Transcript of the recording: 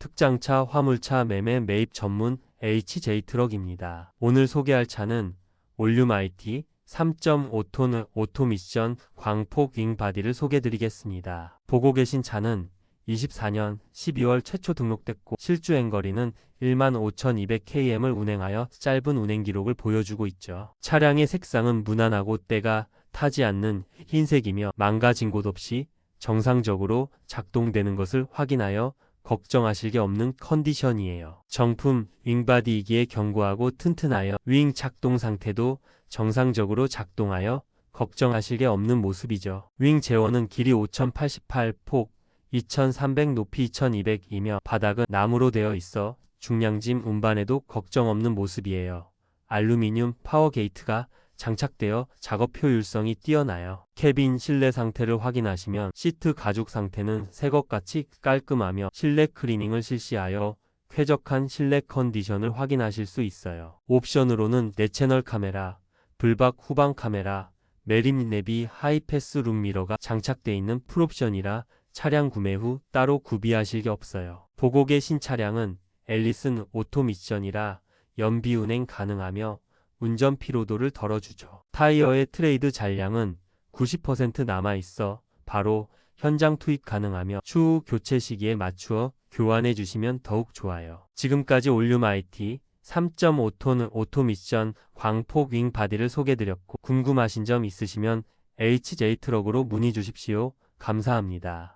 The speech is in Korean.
특장차 화물차 매매 매입 전문 HJ 트럭입니다. 오늘 소개할 차는 올륨 IT 3.5톤 오토미션 광폭 윙 바디를 소개드리겠습니다. 보고 계신 차는 24년 12월 최초 등록됐고 실주행 거리는 15,200km을 운행하여 짧은 운행 기록을 보여주고 있죠. 차량의 색상은 무난하고 때가 타지 않는 흰색이며 망가진 곳 없이 정상적으로 작동되는 것을 확인하여 걱정하실 게 없는 컨디션이에요. 정품 윙바디이기에 견고하고 튼튼하여 윙 작동 상태도 정상적으로 작동하여 걱정하실 게 없는 모습이죠. 윙 제원은 길이 5088, 폭 2300, 높이 2200이며 바닥은 나무로 되어 있어 중량짐 운반에도 걱정 없는 모습이에요. 알루미늄 파워 게이트가 장착되어 작업 효율성이 뛰어나요. 캐빈 실내 상태를 확인하시면 시트 가죽 상태는 새것같이 깔끔하며 실내 클리닝을 실시하여 쾌적한 실내 컨디션을 확인하실 수 있어요. 옵션으로는 내채널 카메라, 불박 후방 카메라, 내비 하이패스 룸미러가 장착되어 있는 풀옵션이라 차량 구매 후 따로 구비하실 게 없어요. 보고 계신 차량은 앨리슨 오토 미션이라 연비 운행 가능하며 운전 피로도를 덜어주죠. 타이어의 트레이드 잔량은 90% 남아있어 바로 현장 투입 가능하며 추후 교체 시기에 맞추어 교환해 주시면 더욱 좋아요. 지금까지 올륨 IT 3.5톤 오토미션 광폭 윙 바디를 소개드렸고 궁금하신 점 있으시면 HJ 트럭으로 문의 주십시오. 감사합니다.